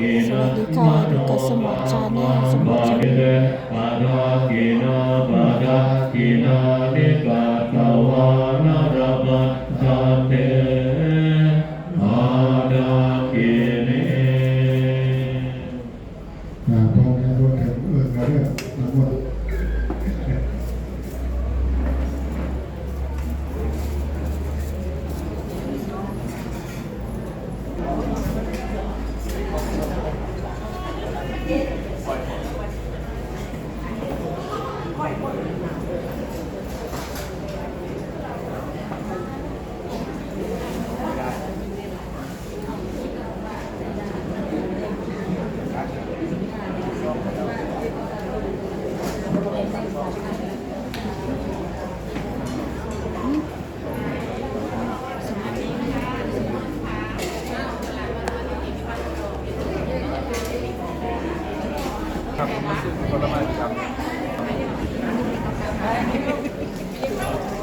สวัสดีค่ะอยู่กับสมองชาแนลสมองชาแนลปารากินาปารากินานิกาตวานารบัตสเตอาดากิเน อ่าพอแม่รถแข็งเอื้อนกันเนี่ยทั้งหมด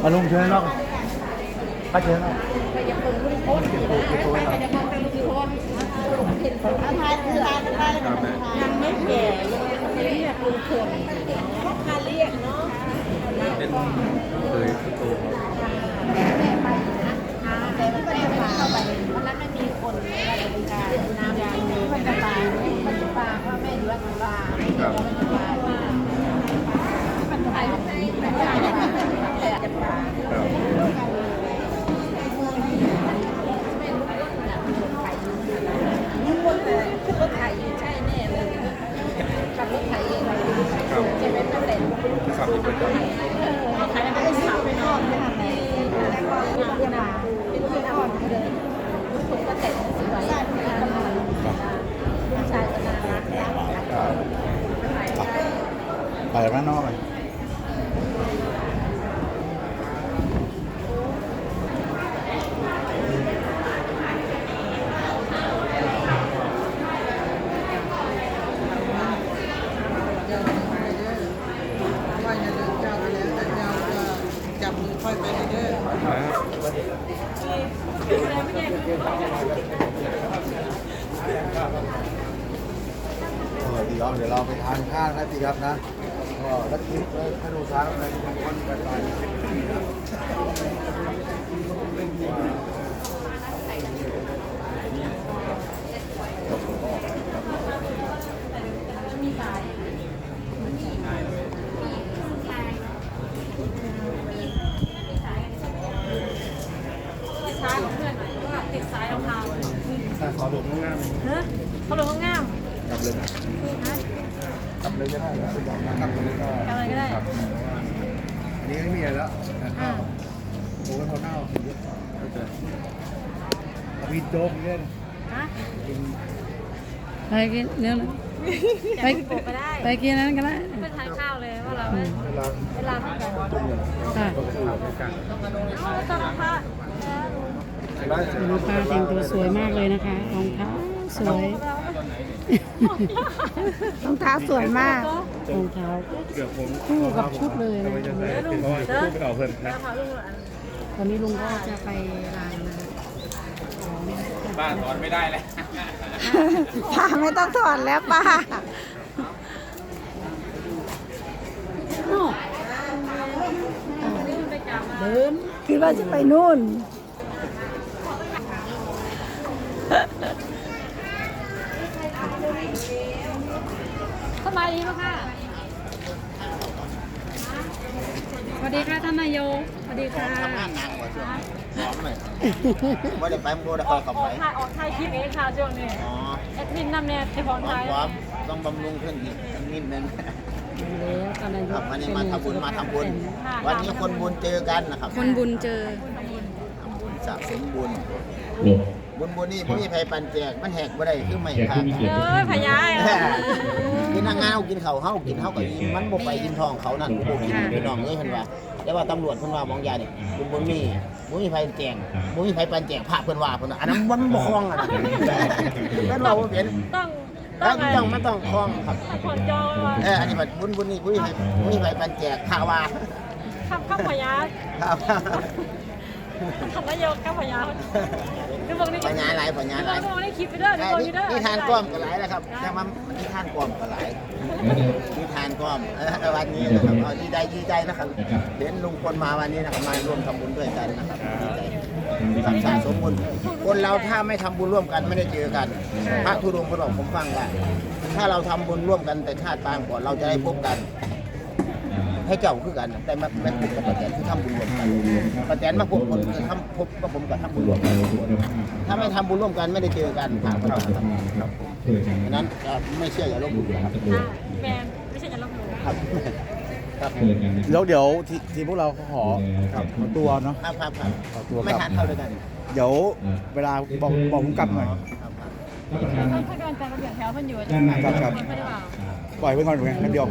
มาลุงเชิญนอกป้าเชิญนอกยังไม่แก่ยังเรียกลุงเขื่อนพ่อค้าเรียกเนาะเป็นเคยโตแต่มันก็จะเข้าไปวันนั้นไม่มีคนราชการน้ำยางมันจะตายมันจะปาพ่อแม่อยู่วัดปานจะปามันจะไปมันจะแต่จะปารถไถใช่แน่เลยขับรถไถเองใช่ไหมตั้งแต่ ไประจำขายไม่ได้ขับไปนอกเลยค่ะแล้วก็งานนมาเป็นเพื่อนอ่อนเลยสวยผู้ชายก็น่ารักแล้ว ไปข้างนอกเลย ว่าอย่าลืมเจ้าไปแล้วแต่เจ้าก็จับมือ ค่อยไปเด้อเดีครับเดี๋ยวเราไปทานข้าวนะตีครับนะก็รักคลิปเลยถ้าดูช้าอะไรทุกคนกันไป ซ้ายของเพื่อนหน่อยว่าติดซ้ายรองเท้า ถ้า ขอดูข้างหน้าเฮ้ยเขาลงข้างงามกลับเลยนะกลับเลยก็ได้นะกลับเลยก็อะไรก็ได้ครับอันนี้ไม่มีอะไรแล้วข้าวโอ้ยพอข้าวเยอะเข้าใจเอามีโจ๊กเล่นฮะกินไปกินเดี๋ยวนะอยากกินโปะก็ได้ไปกินนั้นก็ได้ไปทานข้าวเลยว่าเราไม่เวลาเวลาเท่ากันต้มยำค่ะก็คือในการเอาตอนค่ะได้ น้องปลาแต่งตัวสวยมากเลยนะคะรองเท้าสวยรองเท้าสวยมากรองเท้าคู่กับชุดเลยนะไม่เพราะว่าเอาเพิ่นนะแล้วค่ะลุงอันตอนนี้ลุงก็จะไปรางนะบ้านนอนไม่ได้เลยป้าไม่ต้องถอดแล้วป้าเดินคิดว่าจะไปนู่น สบาย ดีไหมค่ะ สวัสดีค่ะท่านนายกสวัสดีค่ะว่าจะไปโมได้อค่ออกยเข้าอไปอกถ่ายออกถ่ายคลิปเองค่ะช่วงนี้อ๋อแอดมินนำเนี่ยที่ของควาถ่ามยความต้องบำรุงขึ้นอีกนิดนึงแล้วท่านนายครักบวันนี้มาทำบุญมาทำบุญ วันนี้คนบุญเจอกันนะครับคนบุญเจอ ทำบุญสะสมบุญหล บบุญบุญนี่ไม่มีใครปันแจกมันแหกบ่ได้คือไม่แขกค่ะผู้มีเกียรติเอ้ยพญากินทางงานเอากินเขาวเฮากินเฮาก็อิ่มมันบ่ไปกินทองเขานั่นบ่กินพี่น้องเอ้ยเพิ่นว่าแต่ว่าตำรวจเพิ่นว่ามองยานี่บุญบุญมีบ่มีไผแจงบ่มีไผปันแจกพระเพิ่นว่าเพิ่นว่าอันนั้นมันบ่คล่องอะนะแล้วเราบ่เป็นต้องต้แล้อวงไงต้องมันต้องคล่องครับต้องคนจองว่าเอออันนี้มันบุญบุญนี่บุญนี่ไปบุญนี่ไปปันแจกข่าวว่าข้ามข้ามพญาข่าวว่าทำนายกข้ามพญาจะบอกในคลิปัปญญาหลายปัญญาหลายจะบอกในคลิปไปเด้อจะไอ้บอกนี่นี่เด้อนี่ทานก้อมก็หลายแล้วครับแต่ว่านี่ทานก้อมก็หลายนิทานก็เอ่อวันนี้นะครับเอาดีใจดีใจนะครับเห็นลุงพลมาวันนี้นะครับมาร่วมทำบุญด้วยกันนะครับดีใจสะสมบุญคนเราถ้าไม่ทำบุญร่วมกันไม่ได้เจอกันพระธุดงค์เขาบอกผมฟังว่าถ้าเราทำบุญร่วมกันแต่ชาติปางก่อนเราจะได้พบกัน ให้เจ้าคือกันแต่มาเป็นกับประแตนที่ทำบุญร่วมกันประแตนมาพบคนคือทำพบกับผมกับทำบุญร่วมกันถ้าไม่ทำบุญร่วมกันไม่ได้เจอกันทางพระเจ้าครับดังนั้นไม่เชื่ออย่าลบหลู่นะครับแมนไม่ใช่จะลบหลู่ครับแล้วเดี๋ยวทีทีพวกเราขอขอตัวเนาะครับครับครับขอตัวกไม่ทานเข้าด้วยกัน เดี๋ยวเวลาบอกบอกผมกลับหน่อยครับครับถ้าเดินจากระเบียงแถวมันอยู่ด้านในครับครับปล่อยไว้ก่อนไงแค่เดียว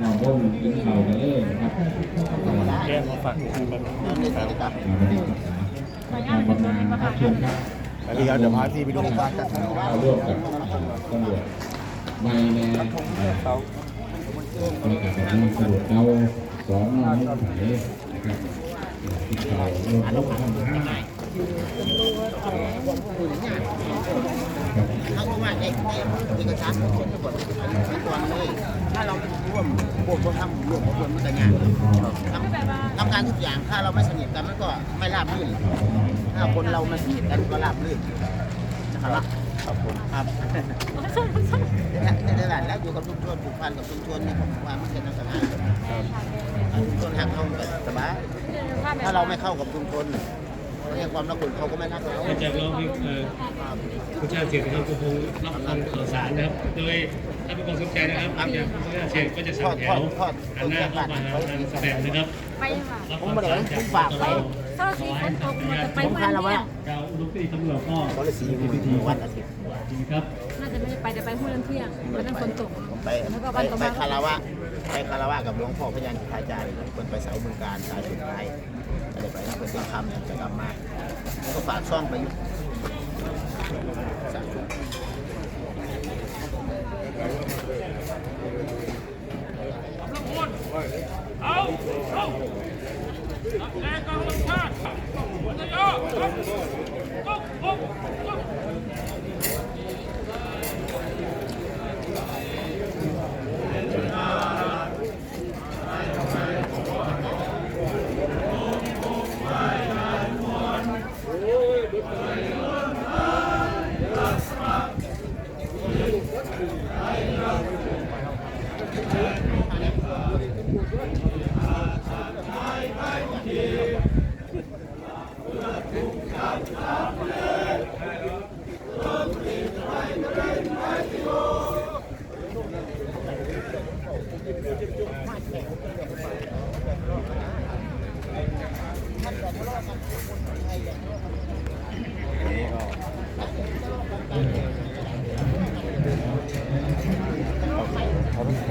นอนร่มกินเข่ากันเลยนะครับแก้มาฝากนั่นนี่สิครับหน่วยงานเป็นตัวนี้มาค่ะเชิญครับแล้วเดี๋ยวเดี๋ยวพาที่ไปดูเราร่วมกับตำรวจไม่แน่เขาคนกับตำรวตำรวจเราสอนน้องไผ่นะครับกินเข่าร่วมร่วมทำท่าเขาบอกว่าเอกเอกสารทุกคนทุกคนทุกคนเลยถ้าเราร่ วมพวกคนทำร่วมพวกคนมันจะงานทำทำงานทุกอย่างถ้าเราไม่สนิทกันมันก็ไม่ราบรื่นถ้าคนเรามันสนิทกันก็ราบรื่นนะครับขอบคุณครับในตลาดแล้วอยู่กับชุมชนผูกพันกับชุมชนนี่ผมว่ามันเป็นอันตรายชุมชนห่างเข้ากันสบายถ้าเราไม่เข้ากับชุมชน เรียความรักคนเขาก็ไม่รักเราก็จะร้องเพลงเอ่อผู้ชาติเสียงนะครับก็คงรับฟังข่าวสารนะครับ โดยถ้าเป็นความสนใจนะครับอาจะผู้ชาติเสียงก็จะสั่งแถวหันหน้าเข้ามาทางแสดงนะครับไปค่ะรับผมฟังไม่ได้ข่าวสารผมฝากไปถ้าเราสีฝนตกมันจะไปเมื่อเนี่ยเจ้าลูกพี่ตำรวจก็เขาเลยสีมือวันอาทิตย์ดีครับน่าจะไม่ได้ไปแต่ไปเมื่อเที่ยงวันนั้นฝนตกไปแล้วก็วันต่อไปมาคาราวะ ไปคารวะกับหลวงพ่อพญานาคาจารย์คนไปเสาเมืองการสายสุดท้ายอะไรไปนะคนเส้นคำเนี่ยจะกลับมาก็ฝากช่องไปอยู่สาธุว่า Thank you.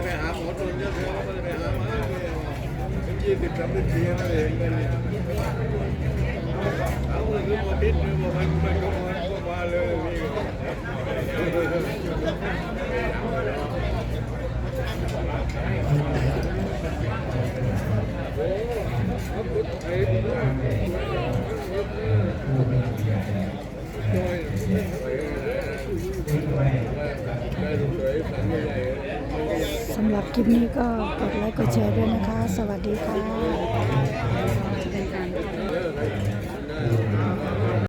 ะไปหาหมอตนเยอะๆว่ามันจะไปหาหมาเนี่ยเป็นยี่สิบสามสิบปีนั่นเองเลยเอาเรื่องมาปิดเรื่องมาพันมันก็มาก็มาเลยนี่สำห รับคลิปนี้ก็กดไลค์กดแชร์ด้วยนะคะ สวัสดีค่ะ